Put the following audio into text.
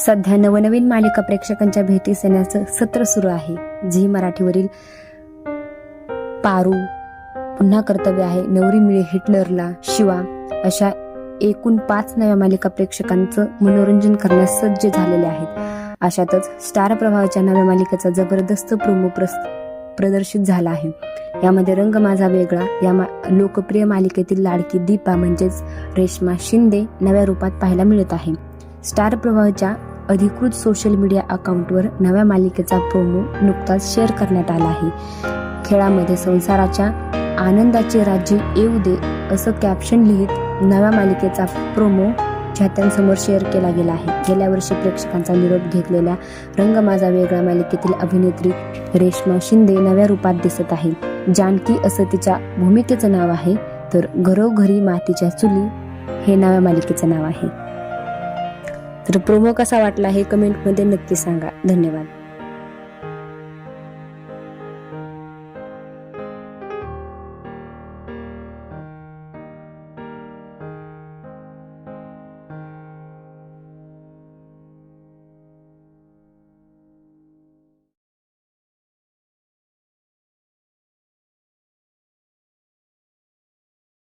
सध्या नवनवीन मालिका प्रेक्षकांच्या भेटीस येण्याचं सत्र सुरू आहे. झी मराठीवरील पारू पुन्हा कर्तव्य आहे. नवरी मिळे हिटलरला शिवा अशा एकूण पाच नव्या मालिका प्रेक्षकांचं मनोरंजन करण्यास सज्ज झालेले आहेत. अशातच स्टार प्रवाहाच्या नव्या मालिकेचा जबरदस्त प्रोमो प्रस प्रदर्शित झाला आहे. यामध्ये रंग माझा वेगळा या मा लोकप्रिय मालिकेतील लाडकी दीपा म्हणजेच रेश्मा शिंदे नव्या रूपात पाहायला मिळत आहे. स्टार प्रवाहच्या अधिकृत सोशल मीडिया अकाउंटवर नव्या मालिकेचा प्रोमो नुकताच शेअर करण्यात आला आहे. खेळामध्ये संसाराच्या आनंदाचे राज्य येऊ दे असं कॅप्शन लिहित नव्या मालिकेचा प्रोमो चाहत्यांसमोर शेअर केला गेला आहे. गेल्या वर्षी प्रेक्षकांचा निरोप घेतलेल्या रंग माझा वेगळा मालिकेतील अभिनेत्री रेश्मा शिंदे नव्या रूपात दिसत आहे. जानकी असं तिच्या भूमिकेचं नाव आहे तर घरोघरी मातीच्या चुली हे नव्या मालिकेचं नाव आहे. तर प्रोमो कसा वाटला हे कमेंटमध्ये नक्की सांगा. धन्यवाद.